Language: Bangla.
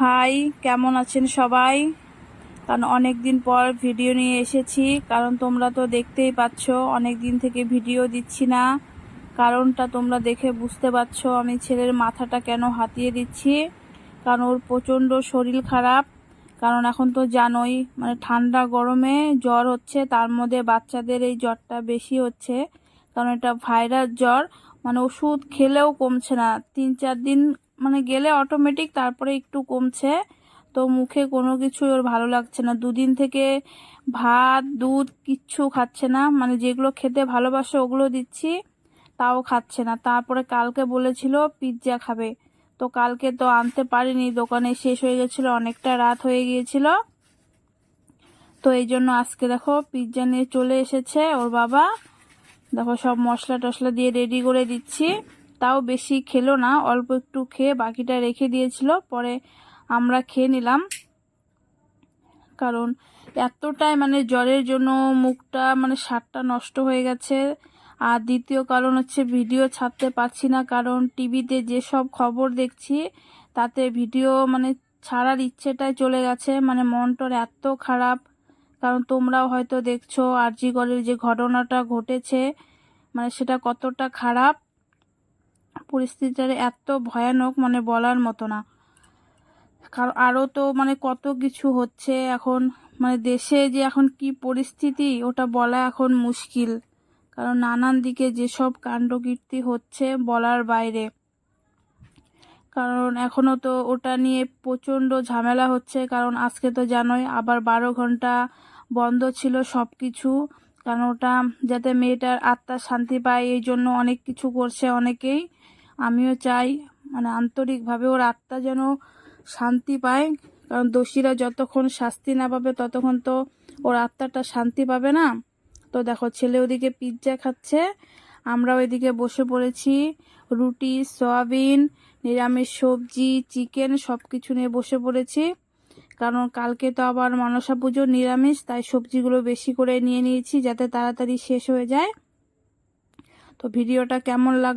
হাই কেমন আছেন সবাই? কারণ অনেক দিন পর ভিডিও নিয়ে এসেছি। কারণ তোমরা তো দেখতেই পাচ্ছ অনেক দিন থেকে ভিডিও দিচ্ছি না। কারণটা তোমরা দেখে বুঝতে পারছ আমি ছেলের মাথাটা কেন হাতিয়ে দিচ্ছি। কারণ ওর প্রচণ্ড শরীর খারাপ। কারণ এখন তো জানোই মানে ঠান্ডা গরমে জ্বর হচ্ছে, তার মধ্যে বাচ্চাদের এই জ্বরটা বেশি হচ্ছে। কারণ এটা ভাইরাস জ্বর মানে ওষুধ খেলেও কমছে না। তিন চার দিন মানে গেলে অটোমেটিক তারপরে একটু কমছে। তো মুখে কোনো কিছু ওর ভালো লাগছে না। দুদিন থেকে ভাত, দুধ কিচ্ছু খাচ্ছে না। মানে যেগুলো খেতে ভালোবাসে ওগুলো দিচ্ছি, তাও খাচ্ছে না। তারপরে কালকে বলেছিল পিৎজা খাবে। তো কালকে তো আনতে পারিনি, দোকানে শেষ হয়ে গেছিল, অনেকটা রাত হয়ে গিয়েছিল। তো এই জন্য আজকে দেখো পিৎজা নিয়ে চলে এসেছে ওর বাবা। দেখো সব মশলা টশলা দিয়ে রেডি করে দিচ্ছি। তাও বেশি খেলো না, অল্প একটু খেয়ে বাকিটা রেখে দিয়েছিল, পরে আমরা খেয়ে নিলাম। কারণ এতটাই মানে জ্বরের জন্য মুখটা মানে সারটা নষ্ট হয়ে গেছে। আর দ্বিতীয় কারণ হচ্ছে ভিডিও ছাড়তে পারছি না, কারণ টিভিতে যেসব খবর দেখছি, তাতে ভিডিও মানে ছাড়ার ইচ্ছেটাই চলে গেছে। মানে মনটার এত খারাপ, কারণ তোমরাও হয়তো দেখছ আরজিগড়ের যে ঘটনাটা ঘটেছে মানে সেটা কতটা খারাপ। পরিস্থিতিটা এত ভয়ানক মানে বলার মতো না। কারণ আরও তো মানে কত কিছু হচ্ছে এখন মানে দেশে যে এখন কি পরিস্থিতি, ওটা বলা এখন মুশকিল। কারণ নানান দিকে যেসব কাণ্ডকীর্তি হচ্ছে বলার বাইরে। কারণ এখনও তো ওটা নিয়ে প্রচণ্ড ঝামেলা হচ্ছে। কারণ আজকে তো জানোই, আবার বারো ঘণ্টা বন্ধ ছিল সব কিছু কারণ ওটা যাতে মেয়েটার আত্মা শান্তি পায়, এই জন্য অনেক কিছু করছে অনেকেই। আমিও চাই মানে আন্তরিকভাবে ওর আত্মা যেন শান্তি পায়, কারণ দোষীরা যতক্ষণ শাস্তি না পাবে, ততক্ষণ তো ওর আত্মাটা শান্তি পাবে না। তো দেখো, ছেলে ওদিকে পিৎজা খাচ্ছে আমরা ওইদিকে বসে পড়েছি। রুটি, সয়াবিন, নিরামিষ সবজি, চিকেন সব কিছু নিয়ে বসে পড়েছি। কারণ কালকে তো আবার মানসা পুজো নিরামিষ, তাই সবজিগুলো বেশি করে নিয়ে নিয়েছি যাতে তাড়াতাড়ি শেষ হয়ে যায়। তো ভিডিওটা কেমন লাগ